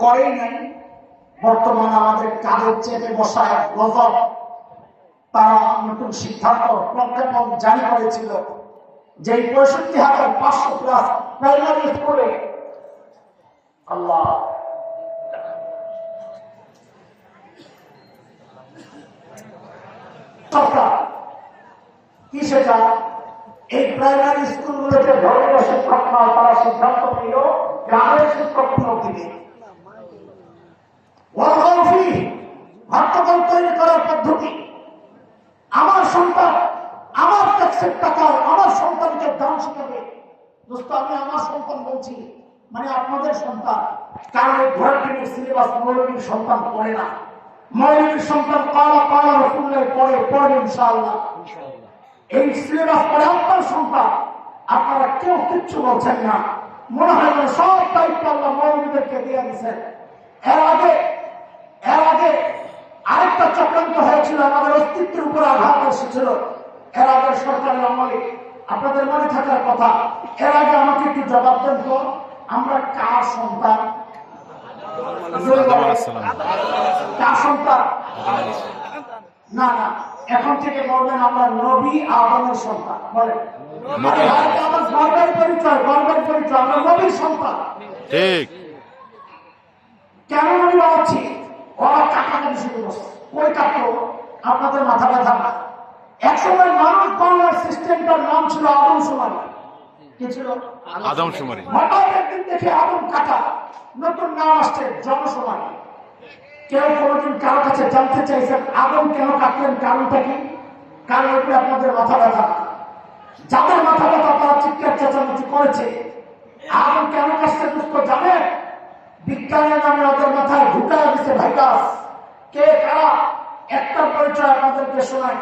করেই নাই। বর্তমান আমাদের কাজের চেপে বসায় গজব তারা নতুন সিদ্ধান্ত প্রজ্ঞাপন জারি করেছিল। যে পঁয়ষট্টি হাজার পাঁচশো ক্লাস প্রাইমারি স্কুলে আল্লাহ কি সেটা এই প্রাইমারি স্কুলগুলোতে ধর্মীয় শিক্ষক তারা সিদ্ধান্ত নিল, গ্রামের শিক্ষক নিয়োগ হট্টগোল তৈরি করার পদ্ধতি। আমার সন্তান আমার ট্যাক্সের টাকায় আমার সন্তানকে দান শিখাবে দোস্ত আমি আমার সন্তান বলছি মানে আপনাদের সন্তান। কারণ এই ঘোরাটিনের সিলেবাস মৌলবীর সন্তান পড়ে না। মৌলবীর সন্তান পালা পালা রসুল্লাহ পড়ে পড়ে ইনশাআল্লাহ। এই সিলেবাস পড়ে আপনার সন্তান। আপনারা কেউ কিচ্ছু বলছেন না। মনে হয় সব দায়িত্ব আল্লাহ মৌলবীদেরকে দিয়ে দিচ্ছেন এর আগে আরেকটা চক্রান্ত হয়েছিল আমাদের অস্তিত্বের উপর আঘাত এসেছিল। এর আগে সরকারের আমলে। আপনাদের মনে থাকার কথা এর আগে আমাকে একটু জবাব দেন তো আমরা কার সন্তান? কার সন্তান? না না এখন থেকে বলবেন আমরা নবী আদমের সন্তান। বলেন। নবী। আরে ভাই, আমার গর্বের পরিচয় গর্বের পরিচয় আমরা নবীর সন্তান। ঠিক। কেন আমি বলছি ওরা আপনাদের মাথা ব্যথা। না একসময় মানুষ বাংলার সিস্টেমটার নাম ছিল আদম সুমারি। কি ছিল? আদম সুমারি। হঠাৎ একদিন দেখে আদম কাটা। নতুন নাম আসছে জনসমারি কেউ কোনোদিন কারও কাছে জানতে চাইছেন আদম কেন কাটলেন কারণটা কি? কারণ আপনাদের মাথা ব্যথা। যাদের মাথা ব্যথা তারা চিৎকার চেঁচামেচি করেছে। আদম কেন কাটছে দুঃখ জানেন বিজ্ঞানের নামে ওদের মাথায় ঢুকায় দিছে ভাইরাস কে কারা একটা পরিচয় আপনাদেরকে শোনাই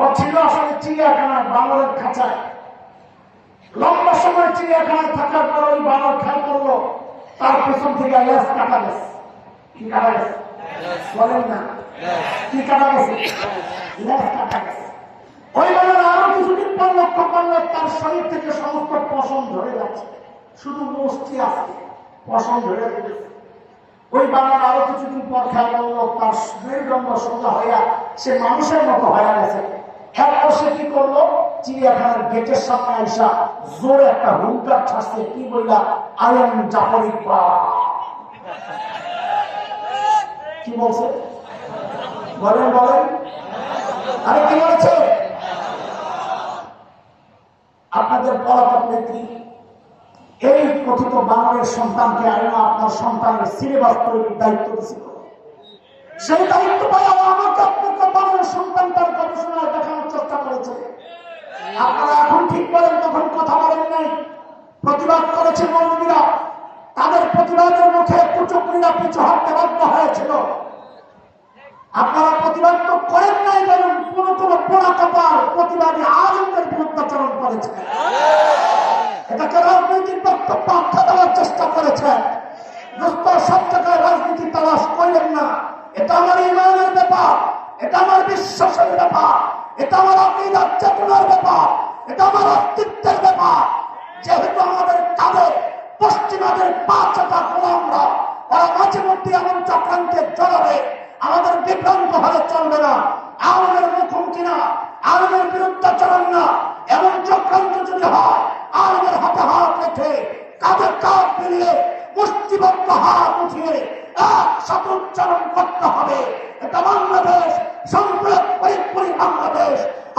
ও ছিল আসলে চিড়িয়াখানায় বানরের খাঁচায়। লম্বা সময় চিড়িয়াখানায় থাকার পর ওই বানর খেয়াল করল, তার পেছন থেকে লেস কাটা গেছে। কি কাটা গেছে? বলেন না। কি কাটা গেছে? লেস কাটা গেছে। ওই বানর আরও কিছুদিন পর লক্ষ্য করল, তার শরীর থেকে সমস্ত পশম ঝরে যাচ্ছে। শুধু মস্তি আছে, পশম ঝরে গেছে। ওই বাংলার আরও কিছুদিন পর খেয়াল করল, তার মেরুদণ্ড সোজা হইয়া সে মানুষের মতো হয়ে গেছে। এরপর সে কি করল? চিড়িয়াখানার গেটের সামনে আইসা জোরে একটা হুঙ্কার ছাড়ছে, কি বললা আলম জাফরি পা কি বলছে? বলেন বলেন। আরে কি বলছে? আপনাদের পলাপত নেত্রী এই কথিত বাংলার সন্তানকে আইনা আপনার সন্তানের সিলেবাস তৈরির দায়িত্ব দিয়েছিল সেই দায়িত্ব পাওয়া আমাকে আপনাকে সন্তান তার গবেষণায় দেখানোর চেষ্টা করেছে আপনারা এখন ঠিক করেন তখন কথা বলেন নাই। প্রতিবাদ করেছে মৌলবীরা। তাদের প্রতিবাদের মুখে কুচুকুরিরা পিছু হাঁটতে বাধ্য হয়েছিল। আপনারা প্রতিবাদ তো করেন নাই বরং কোন কোন পোড়া কপাল প্রতিবাদী আজমদের বিরুদ্ধাচরণ করেছে। এটাকে রাজনৈতিক আখ্যা দেওয়ার চেষ্টা করেছে। দোস্ত, সব জায়গায় রাজনীতি তালাশ করলেন না। এটা আমার ইমানের ব্যাপার, এটা আমার বিশ্বাসের ব্যাপার, এটা আমার আকিদার চেতনার ব্যাপার, এটা আমার অস্তিত্বের ব্যাপার। যেহেতু আমাদের কাঁধে পশ্চিমাদের পা চাপা গোলামরা ওরা মাঝে মধ্যে এমন চক্রান্তে জড়াবে, আমাদের বিভ্রান্ত হলে চলবে না। আওয়ামের মুখোমুখি না আওয়ামের বিরুদ্ধাচরণ না। একসাথে উচ্চারণ করতে হবে। এটা বাংলাদেশ, সম্প্রদায় পরিপূর্ণ বাংলাদেশ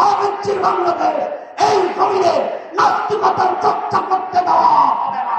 আবেচ্ছির বাংলাদেশ। এই জমিনে নাস্তিকতার চর্চা করতে দেওয়া হবে না।